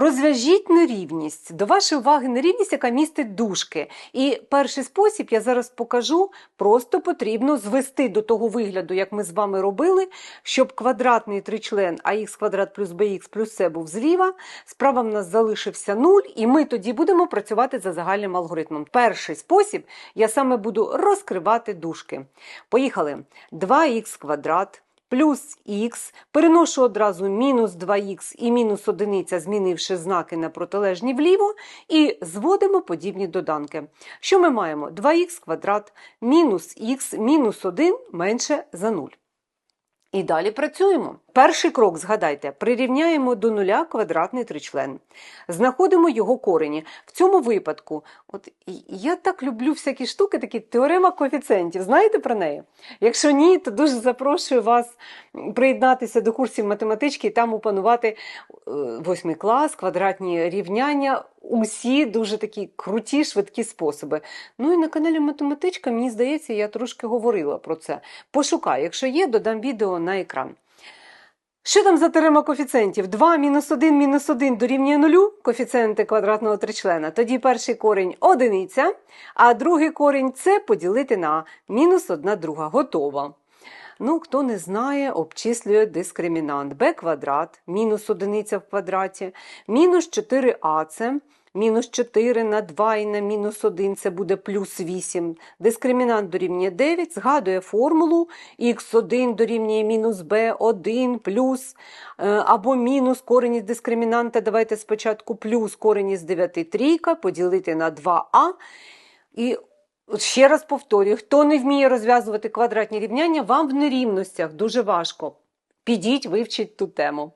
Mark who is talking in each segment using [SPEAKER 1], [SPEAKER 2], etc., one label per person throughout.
[SPEAKER 1] Розв'яжіть нерівність. До вашої уваги нерівність, яка містить дужки. І перший спосіб я зараз покажу. Просто потрібно звести до того вигляду, як ми з вами робили, щоб квадратний тричлен АХ квадрат плюс БХ плюс С був зліва. Справа в нас залишився 0, і ми тоді будемо працювати за загальним алгоритмом. Перший спосіб я саме буду розкривати дужки. Поїхали. 2х квадрат плюс х, переношу одразу мінус 2х і мінус одиниця, змінивши знаки на протилежні вліво, і зводимо подібні доданки. Що ми маємо? 2х квадрат мінус х мінус 1 менше за 0. І далі працюємо. Перший крок, згадайте, прирівняємо до нуля квадратний тричлен. Знаходимо його корені. В цьому випадку, от я так люблю всякі штуки, такі теорема коефіцієнтів. Знаєте про неї? Якщо ні, то дуже запрошую вас приєднатися до курсів математички і там опанувати восьмий клас, квадратні рівняння, усі дуже такі круті, швидкі способи. Ну і на каналі Математичка, мені здається, я трошки говорила про це. Пошукаю, якщо є, додам відео на екран. Що там за теорема коефіцієнтів? 2 мінус 1 мінус 1 дорівнює 0, коефіцієнти квадратного тричлена. Тоді перший корінь одиниця, а другий корінь це поділити на мінус 1 друга. Готово. Ну, хто не знає, обчислює дискримінант. b квадрат, мінус одиниця в квадраті, мінус 4ac, мінус 4 на 2 і на мінус 1 це буде плюс 8. Дискримінант дорівнює 9, згадує формулу х1 дорівнює мінус b1 плюс е, або мінус корінь із дискримінанта, давайте спочатку плюс корінь із 9 трійка, поділити на 2а. І Ще раз повторюю, хто не вміє розв'язувати квадратні рівняння, вам в нерівностях дуже важко. Підіть, вивчіть ту тему.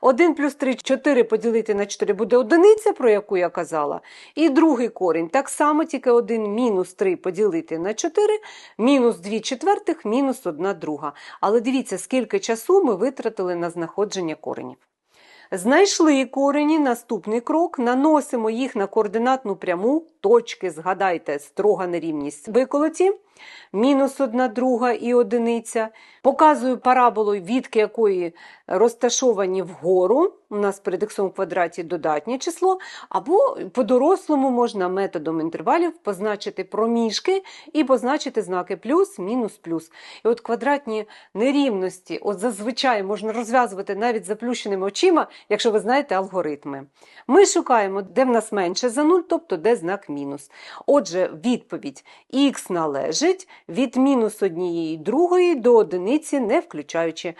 [SPEAKER 1] 1 плюс 3, 4 поділити на 4 буде одиниця, про яку я казала. І другий корінь. Так само, тільки 1 мінус 3 поділити на 4, мінус 2 четвертих, мінус 1 друга. Але дивіться, скільки часу ми витратили на знаходження коренів. Знайшли корені, наступний крок, наносимо їх на координатну пряму, точки, згадайте, строга нерівність виколоті, мінус одна друга і одиниця. Показую параболу, відки якої розташовані вгору, у нас перед х квадраті додатнє число, або по-дорослому можна методом інтервалів позначити проміжки і позначити знаки плюс, мінус, плюс. І от квадратні нерівності, от зазвичай можна розв'язувати навіть заплющеними очима, якщо ви знаєте алгоритми. Ми шукаємо, де в нас менше за 0, тобто де знак мінус. Отже, відповідь х належить від мінус однієї другої до одиниці, не включаючи